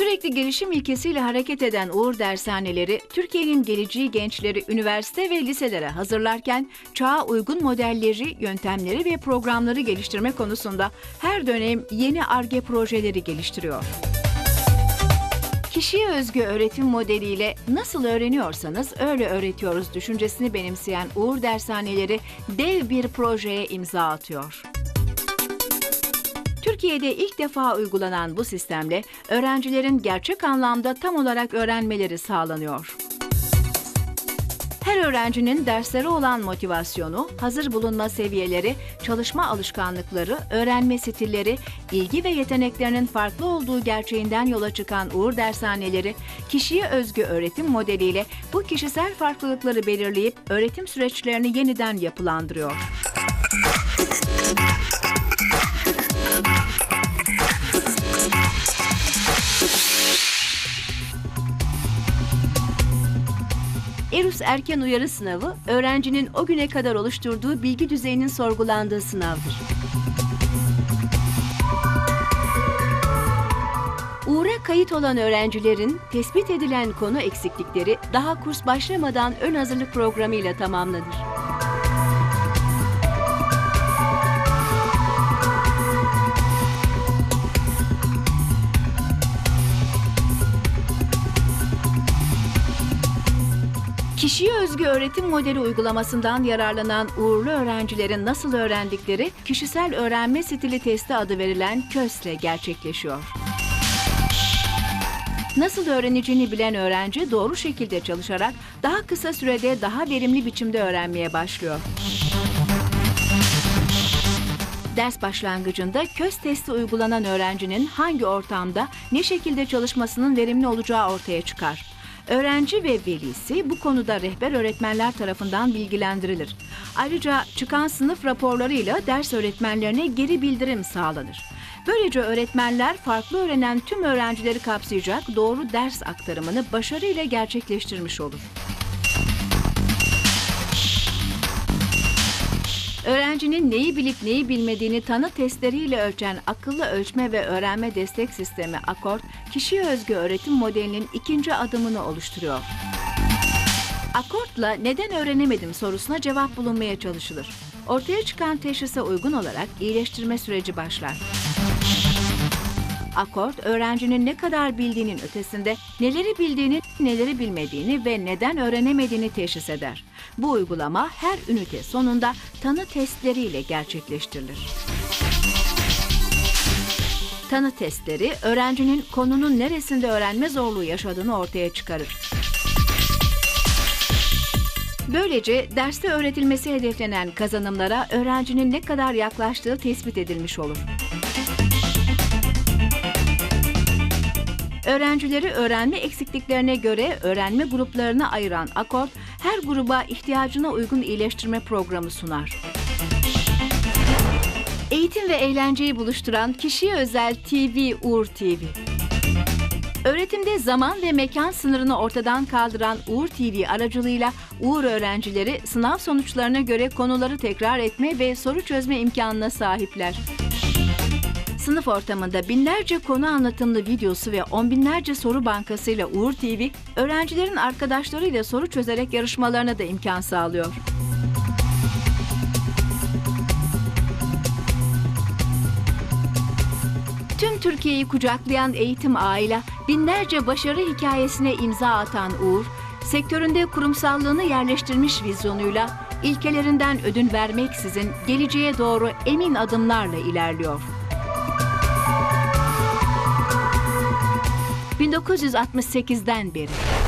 Sürekli gelişim ilkesiyle hareket eden Uğur Dershaneleri, Türkiye'nin geleceği gençleri üniversite ve liselere hazırlarken çağa uygun modelleri, yöntemleri ve programları geliştirme konusunda her dönem yeni ARGE projeleri geliştiriyor. Kişiye özgü öğretim modeliyle nasıl öğreniyorsanız öyle öğretiyoruz düşüncesini benimseyen Uğur Dershaneleri dev bir projeye imza atıyor. Türkiye'de ilk defa uygulanan bu sistemle öğrencilerin gerçek anlamda tam olarak öğrenmeleri sağlanıyor. Her öğrencinin derslere olan motivasyonu, hazır bulunma seviyeleri, çalışma alışkanlıkları, öğrenme stilleri, ilgi ve yeteneklerinin farklı olduğu gerçeğinden yola çıkan Uğur Dershaneleri, kişiye özgü öğretim modeliyle bu kişisel farklılıkları belirleyip öğretim süreçlerini yeniden yapılandırıyor. ERUS erken uyarı sınavı, öğrencinin o güne kadar oluşturduğu bilgi düzeyinin sorgulandığı sınavdır. Uğur'a kayıt olan öğrencilerin tespit edilen konu eksiklikleri daha kurs başlamadan ön hazırlık programıyla tamamlanır. Kişiye özgü öğretim modeli uygulamasından yararlanan uğurlu öğrencilerin nasıl öğrendikleri kişisel öğrenme stili testi adı verilen KÖS'le gerçekleşiyor. Nasıl öğreneceğini bilen öğrenci doğru şekilde çalışarak daha kısa sürede daha verimli biçimde öğrenmeye başlıyor. Ders başlangıcında KÖS testi uygulanan öğrencinin hangi ortamda ne şekilde çalışmasının verimli olacağı ortaya çıkar. Öğrenci ve velisi bu konuda rehber öğretmenler tarafından bilgilendirilir. Ayrıca çıkan sınıf raporlarıyla ders öğretmenlerine geri bildirim sağlanır. Böylece öğretmenler farklı öğrenen tüm öğrencileri kapsayacak doğru ders aktarımını başarıyla gerçekleştirmiş olur. Öğrencinin neyi bilip neyi bilmediğini tanı testleriyle ölçen akıllı ölçme ve öğrenme destek sistemi AKORD, kişiye özgü öğretim modelinin ikinci adımını oluşturuyor. Akordla neden öğrenemedim sorusuna cevap bulunmaya çalışılır. Ortaya çıkan teşhise uygun olarak iyileştirme süreci başlar. Akord, öğrencinin ne kadar bildiğinin ötesinde neleri bildiğini, neleri bilmediğini ve neden öğrenemediğini teşhis eder. Bu uygulama her ünite sonunda tanı testleriyle gerçekleştirilir. Tanı testleri, öğrencinin konunun neresinde öğrenme zorluğu yaşadığını ortaya çıkarır. Böylece derste öğretilmesi hedeflenen kazanımlara öğrencinin ne kadar yaklaştığı tespit edilmiş olur. Öğrencileri öğrenme eksikliklerine göre öğrenme gruplarına ayıran Akord, her gruba ihtiyacına uygun iyileştirme programı sunar. Eğitim ve eğlenceyi buluşturan kişiye özel TV Uğur TV. Öğretimde zaman ve mekan sınırını ortadan kaldıran Uğur TV aracılığıyla Uğur öğrencileri sınav sonuçlarına göre konuları tekrar etme ve soru çözme imkanına sahipler. Sınıf ortamında binlerce konu anlatımlı videosu ve on binlerce soru bankasıyla Uğur TV, öğrencilerin arkadaşlarıyla soru çözerek yarışmalarına da imkan sağlıyor. Tüm Türkiye'yi kucaklayan eğitim ağıyla binlerce başarı hikayesine imza atan Uğur, sektöründe kurumsallığını yerleştirmiş vizyonuyla ilkelerinden ödün vermeksizin geleceğe doğru emin adımlarla ilerliyor. 1968'den beri.